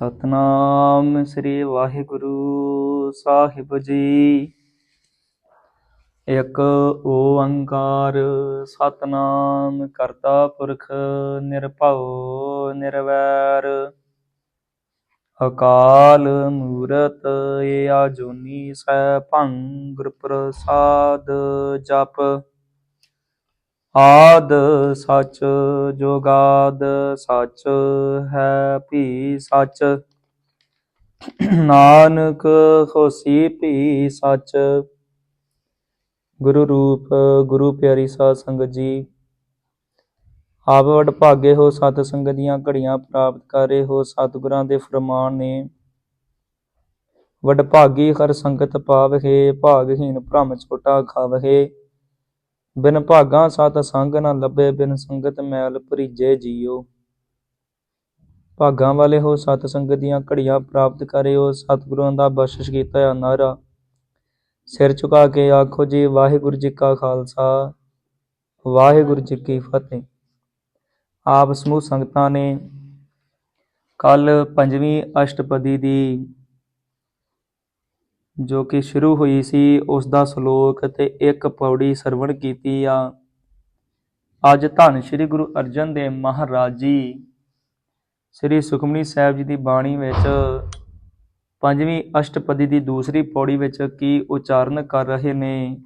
ਸਤਨਾਮ ਸ੍ਰੀ ਵਾਹਿਗੁਰੂ ਸਾਹਿਬ ਜੀ। ਇੱਕ ਓੰਕਾਰ ਸਤਨਾਮ ਕਰਤਾ ਪੁਰਖ ਨਿਰਭਉ ਨਿਰਵੈਰ। ਅਕਾਲ ਮੂਰਤ ਏ ਆਜੂਨੀ ਸੈਭੰ ਗੁਰ ਪ੍ਰਸਾਦ ਜਪ। ਆਦ ਸੱਚ ਜੋਗਾਦ ਸੱਚ ਹੈ ਭੀ ਸੱਚ। ਨਾਨਕ ਹੋਸੀ ਭੀ ਸੱਚ। ਗੁਰੂ ਰੂਪ, ਗੁਰੂ ਪਿਆਰੀ ਸਾਧ ਸੰਗਤ ਜੀ, ਆਪ ਵਡ ਭਾਗੇ ਹੋ ਸਤ ਸੰਗਤ ਦੀਆਂ ਘੜੀਆਂ ਪ੍ਰਾਪਤ ਕਰ ਰਹੇ ਹੋ ਸਤਿਗੁਰਾਂ ਦੇ ਫਰਮਾਨ ਨੇ। ਵਡ ਭਾਗੀ ਹਰ ਸੰਗਤ ਪਾਵਹੇ ਭਾਗਹੀਨ ਭ੍ਰਮ ਛੋਟਾ ਖਾਵਹੇ ਬਿਨ ਭਾਗਾ ਸਤ ਸੰਗ ਨਾ ਲੱਭੇ, ਬਿਨ ਸੰਗਤ ਮੈਲ ਭਰੀਜੇ ਜੀਓ। ਭਾਗਾਂ ਵਾਲੇ ਹੋ ਸਤ ਸੰਗਤ ਦੀਆਂ ਘੜੀਆਂ ਪ੍ਰਾਪਤ ਕਰਿਓ। ਸਤਿਗੁਰਾਂ ਦਾ ਬਖਸ਼ਿਸ਼ ਕੀਤਾ ਹੋਇਆ ਨਾਰਾ। ਸਿਰ ਝੁਕਾ ਕੇ ਆਖੋ ਜੀ, ਵਾਹਿਗੁਰੂ ਜੀ ਕਾ ਖਾਲਸਾ, ਵਾਹਿਗੁਰੂ ਜੀ ਕੀ ਫਤਿਹ। ਆਪ ਸਮੂਹ ਸੰਗਤਾਂ ਨੇ ਕੱਲ ਪੰਜਵੀਂ ਅਸ਼ਟਪਦੀ ਦੀ ਜੋ ਕਿ ਸ਼ੁਰੂ ਹੋਈ ਸੀ ਉਸ ਦਾ ਸ਼ਲੋਕ ਤੇ ਇੱਕ ਪੌੜੀ ਸਰਵਣ ਕੀਤੀ ਆ। ਅੱਜ ਧੰਨ ਸ੍ਰੀ ਗੁਰੂ ਅਰਜਨ ਦੇਵ ਮਹਾਰਾਜ ਜੀ ਸ੍ਰੀ ਸੁਖਮਨੀ ਸਾਹਿਬ ਜੀ ਦੀ ਬਾਣੀ ਵਿੱਚ ਪੰਜਵੀਂ ਅਸ਼ਟਪਦੀ ਦੀ ਦੂਸਰੀ ਪੌੜੀ ਵਿੱਚ ਕੀ ਉਚਾਰਨ ਕਰ ਰਹੇ ਨੇ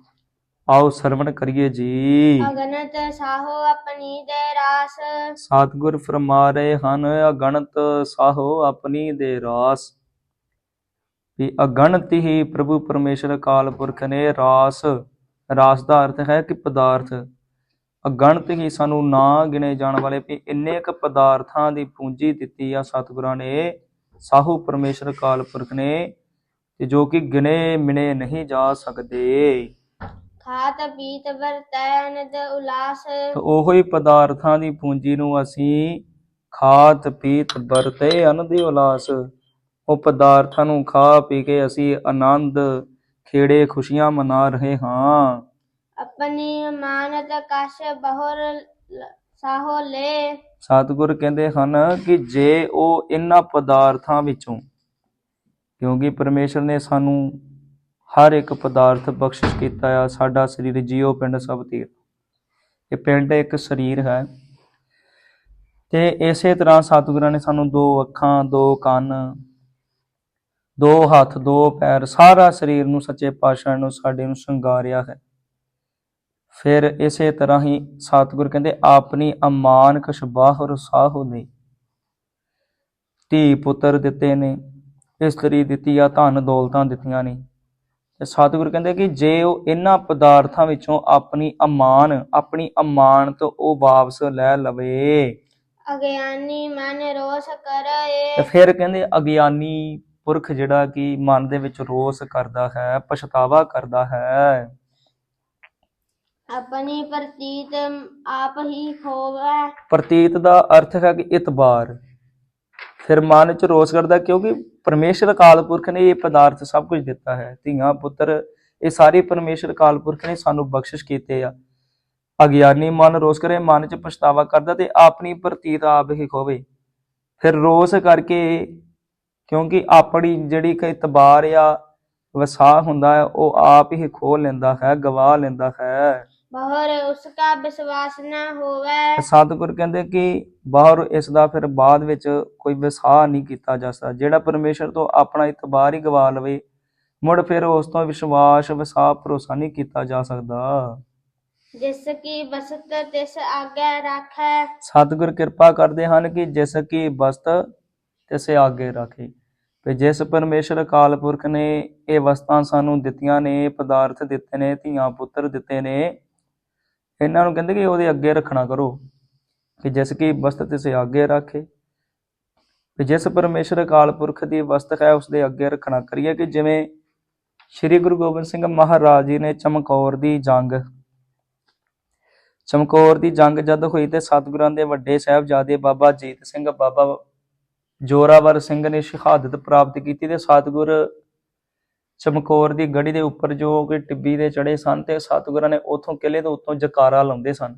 ਆਓ ਸਰਵਣ ਕਰੀਏ ਜੀ। ਅਗਨਤ ਸਾਹੋ ਆਪਣੀ ਦੇ ਰਾਸ। ਸਤਿਗੁਰ ਫਰਮਾ ਰਹੇ ਹਨ ਅਗਣਤ ਸਾਹੋ ਆਪਣੀ ਦੇ ਰਾਸ। ਵੀ ਅਗਣਤ ਹੀ ਪ੍ਰਭੂ ਪਰਮੇਸ਼ਰ ਅਕਾਲ ਪੁਰਖ ਨੇ ਰਾਸ ਰਾਸ ਦਾ ਅਰਥ ਹੈ ਕਿ ਪਦਾਰਥ। ਅਗਣਤ ਹੀ ਸਾਨੂੰ ਨਾ ਗਿਣੇ ਜਾਣ ਵਾਲੇ ਵੀ ਇੰਨੇ ਕ ਪਦਾਰਥਾਂ ਦੀ ਪੂੰਜੀ ਦਿੱਤੀ ਆ ਸਤਿਗੁਰਾਂ ਨੇ ਸਾਹੂ ਪਰਮੇਸ਼ਰ ਅਕਾਲ ਪੁਰਖ ਨੇ ਤੇ ਜੋ ਕਿ ਗਿਣੇ ਮਿਣੇ ਨਹੀਂ ਜਾ ਸਕਦੇ। ਖਾਤ ਪੀਤ ਵਰਤੈ ਅਨੰਦ ਉਲਾਸ। ਉਹੋ ਹੀ ਪਦਾਰਥਾਂ ਦੀ ਪੂੰਜੀ ਨੂੰ ਅਸੀਂ ਖਾਤ ਪੀਤ ਵਰਤੇ ਅਨੰਦ ਉਲਾਸ। ਉਹ ਪਦਾਰਥਾਂ ਨੂੰ ਖਾ ਪੀ ਕੇ ਅਸੀਂ ਆਨੰਦ ਖੇੜੇ ਖੁਸ਼ੀਆਂ ਮਨਾ ਰਹੇ ਹਾਂ। ਆਪਣੀ ਮਾਨਤ ਕਸ਼ ਬਹੁਰ ਸਾਹੋ ਲੈ। ਸਤਿਗੁਰ ਕਹਿੰਦੇ ਹਨ ਕਿ ਜੇ ਉਹ ਇਹਨਾਂ ਪਦਾਰਥਾਂ ਵਿੱਚੋਂ ਕਿਉਂਕਿ ਪਰਮੇਸ਼ਰ ਨੇ ਸਾਨੂੰ ਹਰ ਇੱਕ ਪਦਾਰਥ ਬਖਸ਼ਿਸ਼ ਕੀਤਾ ਆ ਸਾਡਾ ਸਰੀਰ ਜੀਓ ਪਿੰਡ ਸਭ ਤੀਰ ਇਹ ਪਿੰਡ ਇੱਕ ਸਰੀਰ ਹੈ। ਤੇ ਇਸੇ ਤਰ੍ਹਾਂ ਸਤਿਗੁਰਾਂ ਨੇ ਸਾਨੂੰ ਦੋ ਅੱਖਾਂ ਦੋ ਕੰਨ ਦੋ ਹੱਥ ਦੋ ਪੈਰ ਸਾਰਾ ਸਰੀਰ ਨੂੰ ਸੱਚੇ ਪਾਤਸ਼ਾਹ ਨੂੰ ਸਾਡੇ ਨੂੰ ਸ਼ਿੰਗਾਰਿਆ ਹੈ। ਫਿਰ ਇਸੇ ਤਰ੍ਹਾਂ ਹੀ ਸਤਿਗੁਰ ਕਹਿੰਦੇ ਆਪਣੀ ਅਮਾਨ ਕਛ ਬਾਹਰ ਸਾਹੋ ਨੇ। ਧੀ ਪੁੱਤਰ ਦਿੱਤੇ ਨੇ ਇਸਤਰੀ ਦਿੱਤੀ ਆ ਧਨ ਦੌਲਤਾਂ ਦਿੱਤੀਆਂ ਨੇ। ਤੇ ਸਤਿਗੁਰ ਕਹਿੰਦੇ ਕਿ ਜੇ ਉਹ ਇਹਨਾਂ ਪਦਾਰਥਾਂ ਵਿੱਚੋਂ ਆਪਣੀ ਅਮਾਨ ਆਪਣੀ ਅਮਾਨਤ ਉਹ ਵਾਪਸ ਲੈ ਲਵੇ। ਅਗਿਆਨੀ ਮਨ ਰੋਸ ਤੇ ਕਰਏ ਫਿਰ ਕਹਿੰਦੇ ਅਗਿਆਨੀ ਪੁਰਖ ਜਿਹੜਾ ਕਿ ਮਨ ਦੇ ਵਿੱਚ ਰੋਸ ਕਰਦਾ ਹੈ ਪਛਤਾਵਾ ਕਰਦਾ ਹੈ। ਆਪਣੀ ਪ੍ਰਤੀਤ ਆਪ ਹੀ ਖੋਵੈ। ਪ੍ਰਤੀਤ ਦਾ ਅਰਥ ਹੈ ਕਿ ਇਤਬਾਰ। ਫਿਰ ਮਨ ਚ ਰੋਸ ਕਰਦਾ ਕਿਉਂਕਿ ਪਰਮੇਸ਼ਰ ਅਕਾਲ ਪੁਰਖ ਨੇ ਇਹ ਪਦਾਰਥ ਸਭ ਕੁਝ ਦਿੱਤਾ ਹੈ। ਧੀਆਂ ਪੁੱਤਰ ਇਹ ਸਾਰੇ ਪਰਮੇਸ਼ਰ ਅਕਾਲ ਪੁਰਖ ਨੇ ਸਾਨੂੰ ਬਖਸ਼ਿਸ਼ ਕੀਤੇ ਆ। ਅਗਿਆਨੀ ਮਨ ਰੋਸ ਕਰੇ ਮਨ ਚ ਪਛਤਾਵਾ ਕਰਦਾ ਤੇ ਆਪਣੀ ਪ੍ਰਤੀਤ ਆਪ ਹੀ ਖੋਵੇ। ਫਿਰ ਰੋਸ ਕਰਕੇ ਕਿਉਂਕਿ ਆਪਣੀ ਜਿਹੜੀ ਕਿ ਇਤਬਾਰ ਆ ਵਸਾ ਹੁੰਦਾ ਹੈ ਉਹ ਆਪ ਹੀ ਖੋ ਲੈਂਦਾ ਹੈ ਗਵਾ ਲੈਂਦਾ ਹੈ। ਬਹੁਰ ਉਸਕਾ ਵਿਸ਼ਵਾਸ ਨਾ ਹੋਵੈ। ਸਤਿਗੁਰ ਕਹਿੰਦੇ ਕਿ ਬਾਹਰ ਇਸ ਦਾ ਫਿਰ ਬਾਅਦ ਵਿੱਚ ਕੋਈ ਵਿਸਾਹ ਨਹੀਂ ਕੀਤਾ ਜਾ ਸਕਦਾ। ਜਿਹੜਾ ਪਰਮੇਸ਼ਰ ਤੋਂ ਆਪਣਾ ਇਤਬਾਰ ਹੀ ਗਵਾ ਲਵੇ ਮੁੜ ਫਿਰ ਉਸ ਤੋਂ ਵਿਸ਼ਵਾਸ ਵਿਸਾਹ ਭਰੋਸਾ ਨਹੀਂ ਕੀਤਾ ਜਾ ਸਕਦਾ। ਜਿਸ ਕੀ ਬਸਤ ਤਿਸ ਆਗੇ ਰਾਖੈ। ਸਤਿਗੁਰ ਕਿਰਪਾ ਕਰਦੇ ਹਨ ਕਿ ਜਿਸ ਕੀ ਬਸਤ ਤਿਸ ਆਗੇ ਰੱਖੇ। ਤੇ ਜਿਸ ਪਰਮੇਸ਼ਰ ਅਕਾਲ ਪੁਰਖ ਨੇ ਇਹ ਵਸਤਾਂ ਸਾਨੂੰ ਦਿੱਤੀਆਂ ਨੇ ਪਦਾਰਥ ਦਿੱਤੇ ਨੇ, ਧੀਆਂ ਪੁੱਤਰ ਦਿੱਤੇ ਨੇ, ਇਹਨਾਂ ਨੂੰ ਕਹਿੰਦੇ ਕਿ ਉਹਦੇ ਅੱਗੇ ਰੱਖਣਾ ਕਰੋ। ਕਿ ਜਿਸ ਕੀ ਵਸਤ ਤਿਸ ਆਗੇ ਰੱਖੇ। ਤੇ ਜਿਸ ਪਰਮੇਸ਼ਰ ਅਕਾਲ ਪੁਰਖ ਦੀ ਵਸਤ ਹੈ ਉਸ ਦੇ ਅੱਗੇ ਰੱਖਣਾ ਕਰੀਏ ਕਿ ਜਿਵੇਂ ਸ੍ਰੀ ਗੁਰੂ ਗੋਬਿੰਦ ਸਿੰਘ ਮਹਾਰਾਜ ਜੀ ਨੇ ਚਮਕੌਰ ਦੀ ਜੰਗ। ਚਮਕੌਰ ਦੀ ਜੰਗ ਜਦ ਹੋਈ ਤੇ ਸਤਿਗੁਰਾਂ ਦੇ ਵੱਡੇ ਸਾਹਿਬਜ਼ਾਦੇ ਬਾਬਾ ਜੀਤ ਸਿੰਘ, ਬਾਬਾ ਜੋਰਾਵਰ ਸਿੰਘ ਨੇ ਸ਼ਹਾਦਤ ਪ੍ਰਾਪਤ ਕੀਤੀ ਤੇ ਸਤਿਗੁਰ ਚਮਕੌਰ ਦੀ ਗੜੀ ਦੇ ਉੱਪਰ ਜੋ ਕਿ ਟਿੱਬੀ ਦੇ ਚੜੇ ਸਨ ਤੇ ਸਤਿਗੁਰਾਂ ਨੇ ਉਥੋਂ ਕਿਲੇ ਤੋਂ ਉੱਤੋਂ ਜਕਾਰਾ ਲਾਉਂਦੇ ਸਨ।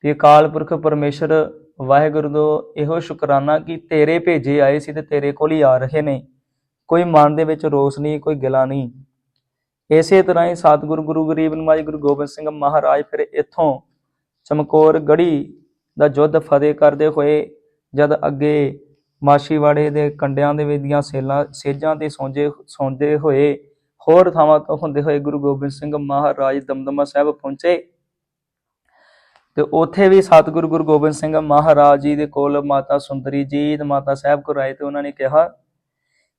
ਤੇ ਅਕਾਲ ਪੁਰਖ ਪਰਮੇਸ਼ਰ ਵਾਹਿਗੁਰੂ ਦਾ ਇਹੋ ਸ਼ੁਕਰਾਨਾ ਕਿ ਤੇਰੇ ਭੇਜੇ ਆਏ ਸੀ ਤੇ ਤੇਰੇ ਕੋਲ ਹੀ ਆ ਰਹੇ ਨੇ। ਕੋਈ ਮਨ ਦੇ ਵਿੱਚ ਰੋਸ ਨਹੀਂ, ਕੋਈ ਗਿਲਾ ਨਹੀਂ। ਇਸੇ ਤਰ੍ਹਾਂ ਹੀ ਸਤਿਗੁਰੂ ਗੁਰੂ ਗਰੀਬ ਨਿਵਾਜ ਗੁਰੂ ਗੋਬਿੰਦ ਸਿੰਘ ਮਹਾਰਾਜ ਫਿਰ ਇੱਥੋਂ ਚਮਕੌਰ ਗੜੀ ਦਾ ਯੁੱਧ ਫਤਿਹ ਕਰਦੇ ਹੋਏ ਜਦ ਅੱਗੇ ਮਾਸ਼ੀਵਾੜੇ ਦੇ ਕੰਡਿਆਂ ਦੇ ਵਿੱਚ ਦੀਆਂ ਸੇਲਾਂ, ਸੇਜਾਂ ਤੇ ਸੌਂਜੇ ਸੌਂਦੇ ਹੋਏ, ਹੋਰ ਥਾਵਾਂ ਤੋਂ ਹੁੰਦੇ ਹੋਏ ਗੁਰੂ ਗੋਬਿੰਦ ਸਿੰਘ ਮਹਾਰਾਜ ਦਮਦਮਾ ਸਾਹਿਬ ਪਹੁੰਚੇ। ਤੇ ਉੱਥੇ ਵੀ ਸਤਿਗੁਰੂ ਗੁਰੂ ਗੋਬਿੰਦ ਸਿੰਘ ਮਹਾਰਾਜ ਜੀ ਦੇ ਕੋਲ ਮਾਤਾ ਸੁੰਦਰੀ ਜੀ ਤੇ ਮਾਤਾ ਸਾਹਿਬ ਕੋਲ ਆਏ ਤੇ ਉਹਨਾਂ ਨੇ ਕਿਹਾ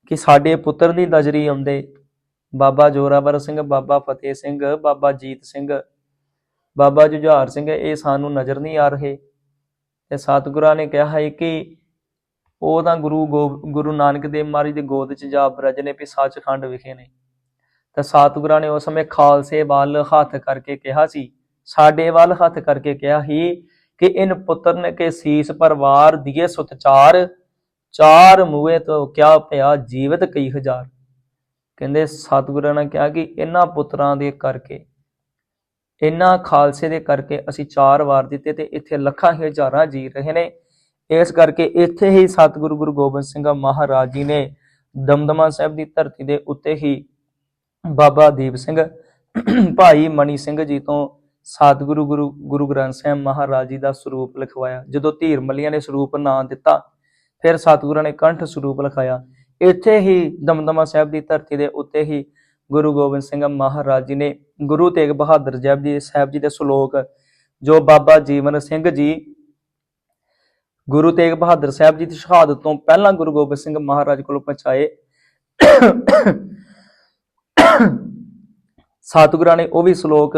ਕਿ ਸਾਡੇ ਪੁੱਤਰ ਦੀ ਨਜ਼ਰੀ ਆਉਂਦੇ। ਬਾਬਾ ਜੋਰਾਵਰ ਸਿੰਘ, ਬਾਬਾ ਫਤਿਹ ਸਿੰਘ, ਬਾਬਾ ਜੀਤ ਸਿੰਘ, ਬਾਬਾ ਜੁਝਾਰ ਸਿੰਘ, ਇਹ ਸਾਨੂੰ ਨਜ਼ਰ ਨਹੀਂ ਆ ਰਹੇ। ਤੇ ਸਤਿਗੁਰਾਂ ਨੇ ਕਿਹਾ ਹੈ ਕਿ ਉਹ ਤਾਂ ਗੁਰੂ ਗੋ- ਗੁਰੂ ਨਾਨਕ ਦੇਵ ਮਹਾਰਾਜ ਦੀ ਗੋਦ 'ਚ ਜਾ ਬਰਜ ਨੇ ਵੀ ਸੱਚਖੰਡ ਵਿਖੇ ਨੇ। ਤਾਂ ਸਤਿਗੁਰਾਂ ਨੇ ਉਸ ਸਮੇਂ ਖਾਲਸੇ ਵੱਲ ਹੱਥ ਕਰਕੇ ਕਿਹਾ ਸੀ। ਸਾਡੇ ਵੱਲ ਹੱਥ ਕਰਕੇ ਕਿਹਾ ਸੀ ਕਿ ਇਨ ਪੁੱਤਰਨ ਕੇ ਸੀਸ ਪਰਵਾਰ ਦੀਏ ਸੁਤ ਚਾਰ ਚਾਰ ਤੋਂ ਕਿਆ ਪਿਆ ਜੀਵਤ ਕਈ ਹਜ਼ਾਰ। ਕਹਿੰਦੇ ਸਤਿਗੁਰਾਂ ਨੇ ਕਿਹਾ ਕਿ ਇਹਨਾਂ ਪੁੱਤਰਾਂ ਦੇ ਕਰਕੇ ਇਹਨਾਂ ਖਾਲਸੇ ਦੇ ਕਰਕੇ ਅਸੀਂ ਚਾਰ ਵਾਰ ਦਿੱਤੇ ਤੇ ਇੱਥੇ ਲੱਖਾਂ ਹੀ ਹਜ਼ਾਰਾਂ ਜੀ ਰਹੇ ਨੇ। ਇਸ ਕਰਕੇ ਇੱਥੇ ਹੀ ਸਤਿਗੁਰੂ ਗੁਰੂ ਗੋਬਿੰਦ ਸਿੰਘ ਮਹਾਰਾਜ ਜੀ ਨੇ ਦਮਦਮਾ ਸਾਹਿਬ ਦੀ ਧਰਤੀ ਦੇ ਉੱਤੇ ਹੀ ਬਾਬਾ ਦੀਪ ਸਿੰਘ, ਭਾਈ ਮਣੀ ਸਿੰਘ ਜੀ ਤੋਂ ਸਤਿਗੁਰੂ ਗੁਰੂ ਗੁਰੂ ਗ੍ਰੰਥ ਸਾਹਿਬ ਮਹਾਰਾਜ ਜੀ ਦਾ ਸਰੂਪ ਲਿਖਵਾਇਆ। ਜਦੋਂ ਧੀਰ ਮੱਲੀਆਂ ਨੇ ਸਰੂਪ ਨਾਂ ਦਿੱਤਾ, ਫਿਰ ਸਤਿਗੁਰਾਂ ਨੇ ਕੰਠ ਸਰੂਪ ਲਿਖਾਇਆ। ਇੱਥੇ ਹੀ ਦਮਦਮਾ ਸਾਹਿਬ ਦੀ ਧਰਤੀ ਦੇ ਉੱਤੇ ਹੀ ਗੁਰੂ ਗੋਬਿੰਦ ਸਿੰਘ ਮਹਾਰਾਜ ਜੀ ਨੇ ਗੁਰੂ ਤੇਗ ਬਹਾਦਰ ਸਾਹਿਬ ਜੀ ਸਾਹਿਬ ਜੀ ਦੇ ਸ਼ਲੋਕ, ਜੋ ਬਾਬਾ ਜੀਵਨ ਸਿੰਘ ਜੀ, ਗੁਰੂ ਤੇਗ ਬਹਾਦਰ ਸਾਹਿਬ ਜੀ ਦੀ ਸ਼ਹਾਦਤ ਤੋਂ ਪਹਿਲਾਂ ਗੁਰੂ ਗੋਬਿੰਦ ਸਿੰਘ ਮਹਾਰਾਜ ਕੋਲੋਂ ਪਹੁੰਚਾਏ। ਸਤਿਗੁਰਾਂ ਨੇ ਉਹ ਵੀ ਸ਼ਲੋਕ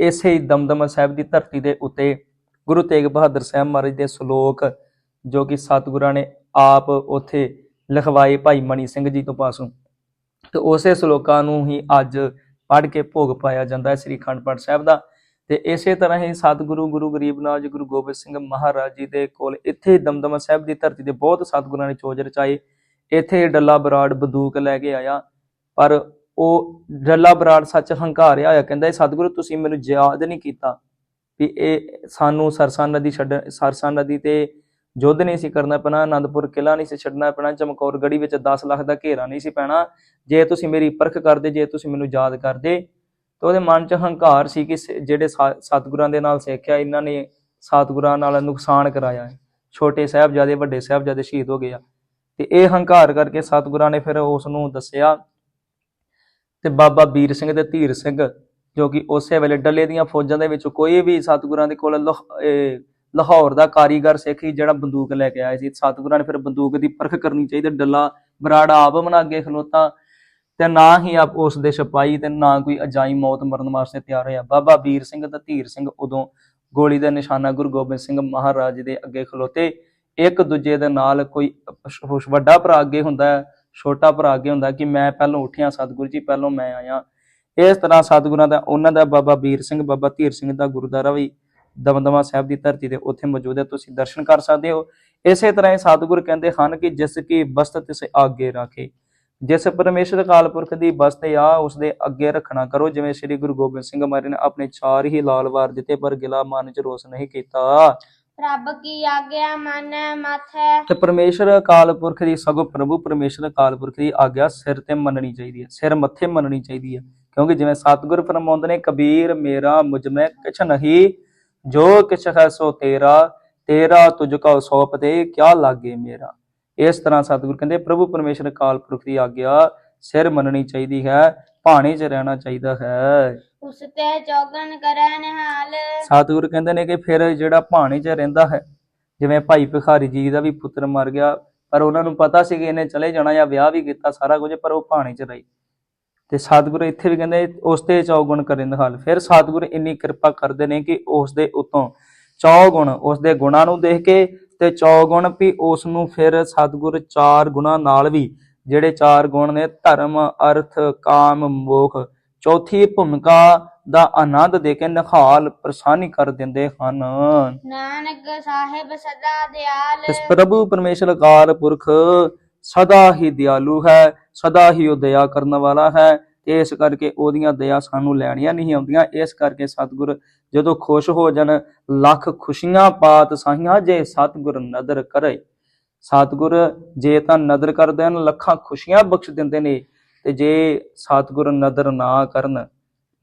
ਇਸੇ ਹੀ ਦਮਦਮਾ ਸਾਹਿਬ ਦੀ ਧਰਤੀ ਦੇ ਉੱਤੇ ਗੁਰੂ ਤੇਗ ਬਹਾਦਰ ਸਾਹਿਬ ਮਹਾਰਾਜ ਦੇ ਸ਼ਲੋਕ, ਜੋ ਕਿ ਸਤਿਗੁਰਾਂ ਨੇ ਆਪ ਉੱਥੇ ਲਿਖਵਾਏ ਭਾਈ ਮਣੀ ਸਿੰਘ ਜੀ ਤੋਂ ਪਾਸੋਂ। ਤੇ ਉਸੇ ਸ਼ਲੋਕਾਂ ਨੂੰ ਹੀ ਅੱਜ ਪੜ੍ਹ ਕੇ ਭੋਗ ਪਾਇਆ ਜਾਂਦਾ ਹੈ ਸ੍ਰੀ ਅਖੰਡ ਪਾਠ ਸਾਹਿਬ ਦਾ। ਤੇ ਇਸੇ ਤਰ੍ਹਾਂ ਹੀ ਸਤਿਗੁਰੂ, ਗੁਰੂ ਗਰੀਬਨਾਥ ਜੀ, ਗੁਰੂ ਗੋਬਿੰਦ ਸਿੰਘ ਮਹਾਰਾਜ ਜੀ ਦੇ ਕੋਲ ਇੱਥੇ ਦਮਦਮਾ ਸਾਹਿਬ ਦੀ ਧਰਤੀ ਤੇ ਬਹੁਤ ਸਤਿਗੁਰਾਂ ਨੇ ਚੋਜ ਰਚਾਏ ਇੱਥੇ ਡੱਲਾ ਬਰਾੜ ਬੰਦੂਕ ਲੈ ਕੇ ਆਇਆ। ਪਰ ਉਹ ਡੱਲਾ ਬਰਾੜ ਸੱਚ ਹੰਕਾਰਿਆ ਹੋਇਆ ਕਹਿੰਦਾ ਸਤਿਗੁਰੂ, ਤੁਸੀਂ ਮੈਨੂੰ ਯਾਦ ਨਹੀਂ ਕੀਤਾ ਵੀ ਇਹ ਸਾਨੂੰ ਸਰਸਾ ਨਦੀ ਛੱਡ, ਸਰਸਾ ਨਦੀ ਤੇ ਯੁੱਧ ਨਹੀਂ ਸੀ ਕਰਨਾ ਪੈਣਾ ਆਨੰਦਪੁਰ ਕਿਲਾ ਨਹੀਂ ਸੀ ਛੱਡਣਾ ਪੈਣਾ ਚਮਕੌਰ ਗੜੀ ਵਿੱਚ 10 ਲੱਖ ਦਾ ਘੇਰਾ ਨਹੀਂ ਸੀ ਪੈਣਾ। ਜੇ ਤੁਸੀਂ ਮੇਰੀ ਪਰਖ ਕਰਦੇ, ਜੇ ਤੁਸੀਂ ਮੈਨੂੰ ਯਾਦ ਕਰਦੇ, ਤਾਂ ਉਹਦੇ ਮਨ 'ਚ ਹੰਕਾਰ ਸੀ ਕਿ ਜਿਹੜੇ ਸਤਿਗੁਰਾਂ ਦੇ ਨਾਲ ਸਿੱਖਿਆ, ਇਹਨਾਂ ਨੇ ਸਤਿਗੁਰਾਂ ਨਾਲ ਨੁਕਸਾਨ ਕਰਾਇਆ। ਹੈ ਛੋਟੇ ਸਾਹਿਬਜ਼ਾਦੇ, ਵੱਡੇ ਸਾਹਿਬਜ਼ਾਦੇ ਸ਼ਹੀਦ ਹੋ ਗਏ ਆ। ਤੇ ਇਹ ਹੰਕਾਰ ਕਰਕੇ ਸਤਿਗੁਰਾਂ ਨੇ ਫਿਰ ਉਸ ਨੂੰ ਦੱਸਿਆ ਤੇ ਬਾਬਾ ਵੀਰ ਸਿੰਘ ਤੇ ਧੀਰ ਸਿੰਘ, ਜੋ ਕਿ ਉਸੇ ਵੇਲੇ ਡੱਲੇ ਦੀਆਂ ਫੌਜਾਂ ਦੇ ਵਿੱਚ ਕੋਈ ਵੀ ਸਤਿਗੁਰਾਂ ਦੇ ਕੋਲ ਲਾਹ- ਲਾਹੌਰ ਦਾ ਕਾਰੀਗਰ ਸਿੱਖ ਹੀ ਜਿਹੜਾ ਬੰਦੂਕ ਲੈ ਕੇ ਆਇਆ ਸੀ। ਸਤਿਗੁਰਾਂ ਨੇ ਫਿਰ ਬੰਦੂਕ ਦੀ ਪਰਖ ਕਰਨੀ ਚਾਹੀਦੀ, ਡੱਲਾ ਬਰਾੜਾ ਆਪ ਬਣਾ ਅੱਗੇ ਖਲੋਤਾ ਤੇ ਨਾ ਹੀ ਆਪ ਉਸ ਦੇ ਸਿਪਾਹੀ ਤੇ ਨਾ ਕੋਈ ਅਜਾਈ ਮੌਤ ਮਰਨ ਵਾਸਤੇ ਤਿਆਰ ਹੋਇਆ। ਬਾਬਾ ਵੀਰ ਸਿੰਘ ਤੇ ਧੀਰ ਸਿੰਘ ਉਦੋਂ ਗੋਲੀ ਦਾ ਨਿਸ਼ਾਨਾ ਗੁਰੂ ਗੋਬਿੰਦ ਸਿੰਘ ਮਹਾਰਾਜ ਦੇ ਅੱਗੇ ਖਲੋਤੇ। ਇੱਕ ਦੂਜੇ ਦੇ ਨਾਲ ਕੋਈ ਵੱਡਾ ਭਰਾ ਅੱਗੇ ਹੁੰਦਾ, ਛੋਟਾ ਭਰਾ ਅੱਗੇ ਹੁੰਦਾ ਕਿ ਮੈਂ ਪਹਿਲਾਂ ਉੱਠਿਆ, ਸਤਿਗੁਰੂ ਜੀ ਪਹਿਲਾਂ ਮੈਂ ਆਇਆ। ਇਸ ਤਰ੍ਹਾਂ ਸਤਿਗੁਰਾਂ ਦਾ, ਉਹਨਾਂ ਦਾ ਬਾਬਾ ਵੀਰ ਸਿੰਘ, ਬਾਬਾ ਧੀਰ ਸਿੰਘ ਦਾ ਗੁਰਦੁਆਰਾ ਵੀ ਦਮਦਮਾ ਸਾਹਿਬ ਦੀ ਧਰਤੀ ਤੇ ਉੱਥੇ ਮੌਜੂਦ ਹੈ ਤੁਸੀਂ ਦਰਸ਼ਨ ਕਰ ਸਕਦੇ ਹੋ। ਇਸੇ ਤਰ੍ਹਾਂ ਹੀ ਸਤਿਗੁਰ ਕਹਿੰਦੇ ਹਨ ਕਿ ਜਿਸ ਕੀ ਬਸਤ ਤਿਸ ਆਗੇ ਰੱਖੇ। ਜਿਸ ਪਰਮੇਸ਼ਰ ਅਕਾਲ ਪੁਰਖ ਦੀ ਬਸਤ ਆ ਉਸ ਦੇ ਅੱਗੇ ਰੱਖਣਾ ਕਰੋ। ਜਿਵੇਂ ਸ੍ਰੀ ਗੁਰੂ ਗੋਬਿੰਦ ਸਿੰਘ ਮਹਾਰਾਜ ਨੇ ਆਪਣੇ ਚਾਰ ਹੀ ਲਾਲ ਵਾਰ ਦਿੱਤੇ ਪਰ ਗਿਲਾ ਮਨ ਚ ਰੋਸ ਨਹੀਂ ਕੀਤਾ। ਰੱਬ ਕੀ ਆਗਿਆ ਮਨ ਮਾਥੈ? ਤੇ ਪਰਮੇਸ਼ਰ ਅਕਾਲ ਪੁਰਖ ਦੀ ਸਗੋਂ ਪ੍ਰਭੂ ਪਰਮੇਸ਼ਰ ਅਕਾਲ ਪੁਰਖ ਦੀ ਆਗਿਆ ਸਿਰ ਤੇ ਮੰਨਣੀ ਚਾਹੀਦੀ ਹੈ ਸਿਰ ਮੱਥੇ ਮੰਨਣੀ ਚਾਹੀਦੀ ਹੈ। ਕਿਉਂਕਿ ਜਿਵੇਂ ਸਤਿਗੁਰ ਫਰਮਾਉਂਦੇ ਨੇ ਕਬੀਰ ਮੇਰਾ ਮੁਝ ਮੈਂ ਕਿਛ ਨਹੀਂ ਜੋ ਕਿਛ ਹੈ ਸੋ ਤੇਰਾ ਤੇਰਾ ਤੁਝ ਕੋ ਸੌਪ ਦੇ ਕਿਆ ਲਾਗੇ ਮੇਰਾ? ਇਸ ਤਰ੍ਹਾਂ ਸਤਿਗੁਰ ਕਹਿੰਦੇ ਪ੍ਰਭੂ ਪਰਮੇਸ਼ਰ ਅਕਾਲ ਪੁਰਖ ਦੀ ਆਗਿਆ ਸਿਰ ਮੰਨਣੀ ਚਾਹੀਦੀ ਹੈ ਭਾਣੇ 'ਚ ਰਹਿਣਾ ਚਾਹੀਦਾ ਹੈ। ਉਸ ਤੇ ਚੌਗਣ ਕਰੈ ਨਿਹਾਲ। ਸਤਿਗੁਰ ਕਹਿੰਦੇ ਨੇ ਕਿ ਫਿਰ ਜਿਹੜਾ ਭਾਣੇ 'ਚ ਰਹਿੰਦਾ ਹੈ ਜਿਵੇਂ ਭਾਈ ਭਿਖਾਰੀ ਜੀ ਦਾ ਵੀ ਪੁੱਤਰ ਮਰ ਗਿਆ ਪਰ ਉਹਨਾਂ ਨੂੰ ਪਤਾ ਸੀ ਕਿ ਇਹਨੇ ਚਲੇ ਜਾਣਾ ਜਾਂ ਵਿਆਹ ਵੀ ਕੀਤਾ ਸਾਰਾ ਕੁਝ ਪਰ ਉਹ ਭਾਣੇ 'ਚ ਰਹੀ। ਤੇ ਸਤਿਗੁਰ ਇੱਥੇ ਵੀ ਕਹਿੰਦੇ ਉਸ ਤੇ ਚੌਗੁਣ ਕਰਿੰਦ ਹਾਲ। ਫਿਰ ਸਤਿਗੁਰ ਇੰਨੀ ਕਿਰਪਾ ਕਰਦੇ ਨੇ ਕਿ ਉਸ ਦੇ ਉਤੋਂ ਚੌਗੁਣ ਉਸ ਦੇ ਗੁਣਾਂ ਨੂੰ ਦੇਖ ਕੇ ਤੇ ਚੌਗੁਣ ਵੀ ਉਸ ਨੂੰ ਫਿਰ ਸਤਿਗੁਰ ਚਾਰ ਗੁਣਾਂ ਨਾਲ ਵੀ ਜਿਹੜੇ ਚਾਰ ਗੁਣ ਨੇ ਧਰਮ ਅਰਥ ਕਾਮ ਮੋਖ ਚੌਥੀ ਭੂਮਿਕਾ ਦਾ ਆਨੰਦ ਦੇ ਕੇ ਨਿਹਾਲ ਪ੍ਰਸਾਨੀ ਕਰ ਦਿੰਦੇ ਹਨ। ਨਾਨਕ ਸਾਹਿਬ ਸਦਾ ਦਿਆਲ। ਇਸ ਪ੍ਰਭੂ ਪਰਮੇਸ਼ਰ ਅਕਾਲ ਪੁਰਖ ਸਦਾ ਹੀ ਦਿਆਲੂ ਹੈ, ਸਦਾ ਹੀ ਉਹ ਦਇਆ ਕਰਨ ਵਾਲਾ ਹੈ। ਤੇ ਇਸ ਕਰਕੇ ਉਹਦੀਆਂ ਦਇਆ ਸਾਨੂੰ ਲੈਣੀਆਂ ਨਹੀਂ ਆਉਂਦੀਆਂ। ਇਸ ਕਰਕੇ ਸਤਿਗੁਰ ਜਦੋਂ ਖੁਸ਼ ਹੋ ਜਾਣ, ਲੱਖ ਖੁਸ਼ੀਆਂ ਪਾਤ ਸਾਹੀਆਂ ਜੇ ਸਤਿਗੁਰ ਨਦਰ ਕਰੇ। ਸਤਿਗੁਰ ਜੇ ਤਾਂ ਨਦਰ ਕਰਦੇ ਹਨ ਲੱਖਾਂ ਖੁਸ਼ੀਆਂ ਬਖਸ਼ ਦਿੰਦੇ ਨੇ, ਤੇ ਜੇ ਸਤਿਗੁਰ ਨਦਰ ਨਾ ਕਰਨ,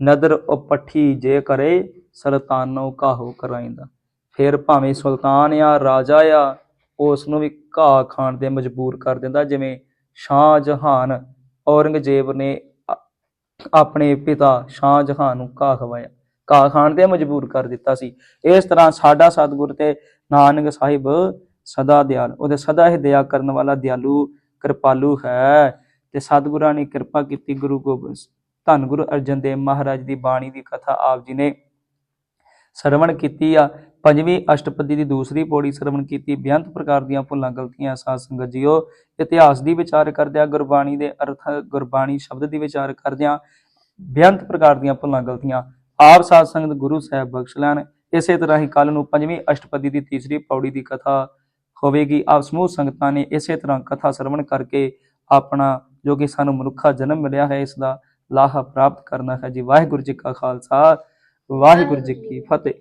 ਨਦਰ ਪੱਠੀ ਜੇ ਕਰੇ, ਸਰਤਾਨੋ ਕਾਹੋ ਕਰਾਇੰਦਾ ਫਿਰ ਭਾਵੇਂ ਸੁਲਤਾਨ ਆ, ਰਾਜਾ ਆ ਉਸ ਨੂੰ ਵੀ ਘਾਹ ਖਾਣ ਤੇ ਮਜਬੂਰ ਕਰ ਦਿੰਦਾ, ਜਿਵੇਂ ਸ਼ਾਹ ਜਹਾਨ ਔਰੰਗਜ਼ੇਬ ਨੇ ਆਪਣੇ ਪਿਤਾ ਸ਼ਾਹ ਜਹਾਨ ਨੂੰ ਘਾਹ ਖਵਾਇਆ, ਘਾਹ ਖਾਣ ਤੇ ਮਜਬੂਰ ਕਰ ਦਿੱਤਾ ਸੀ। ਇਸ ਤਰ੍ਹਾਂ ਸਾਡਾ ਸਤਿਗੁਰ ਤੇ ਨਾਨਕ ਸਾਹਿਬ ਸਦਾ ਦਿਆਲ, ਉਹਦੇ ਸਦਾ ਹੀ ਦਇਆ ਕਰਨ ਵਾਲਾ ਦਿਆਲੂ, ਕਿਰਪਾਲੂ ਹੈ। ਤੇ ਸਤਿਗੁਰਾਂ ਨੇ ਕਿਰਪਾ ਕੀਤੀ ਗੁਰੂ ਗੋਬਿੰਦ ਧੰਨ ਗੁਰੂ ਅਰਜਨ ਦੇਵ ਮਹਾਰਾਜ ਦੀ ਬਾਣੀ ਦੀ ਕਥਾ ਆਪ ਜੀ ਨੇ ਸਰਵਣ ਕੀਤੀ ਆ। ਪੰਜਵੀਂ ਅਸ਼ਟਪਦੀ ਦੀ ਦੂਸਰੀ ਪੌੜੀ ਸਰਵਣ ਕੀਤੀ ਬੇਅੰਤ ਪ੍ਰਕਾਰ ਦੀਆਂ ਭੁੱਲਾਂ ਗਲਤੀਆਂ ਸਾਧ ਸੰਗਤ ਜੀਓ ਇਤਿਹਾਸ ਦੀ ਵਿਚਾਰ ਕਰਦਿਆਂ ਗੁਰਬਾਣੀ ਦੇ ਅਰਥ ਗੁਰਬਾਣੀ ਸ਼ਬਦ ਦੀ ਵਿਚਾਰ ਕਰਦਿਆਂ ਬੇਅੰਤ ਪ੍ਰਕਾਰ ਦੀਆਂ ਭੁੱਲਾਂ ਗਲਤੀਆਂ ਆਪ ਸਾਧ ਸੰਗਤ ਗੁਰੂ ਸਾਹਿਬ ਬਖਸ਼ ਲੈਣ। ਇਸੇ ਤਰ੍ਹਾਂ ਹੀ ਕੱਲ ਨੂੰ ਪੰਜਵੀਂ ਅਸ਼ਟਪਦੀ ਦੀ ਤੀਸਰੀ ਪੌੜੀ ਦੀ ਕਥਾ ਹੋਵੇਗੀ। ਆਪ ਸਮੂਹ ਸੰਗਤਾਂ ਨੇ ਇਸੇ ਤਰ੍ਹਾਂ ਕਥਾ ਸਰਵਣ ਕਰਕੇ ਆਪਣਾ ਜੋ ਕਿ ਸਾਨੂੰ ਮਨੁੱਖਾ ਜਨਮ ਮਿਲਿਆ ਹੈ ਇਸ ਦਾ ਲਾਹਾ ਪ੍ਰਾਪਤ ਕਰਨਾ ਹੈ। ਜੀ ਵਾਹਿਗੁਰੂ ਜੀ ਕਾ ਖਾਲਸਾ ਵਾਹਿਗੁਰੂ ਜੀ ਕੀ ਫਤਿਹ।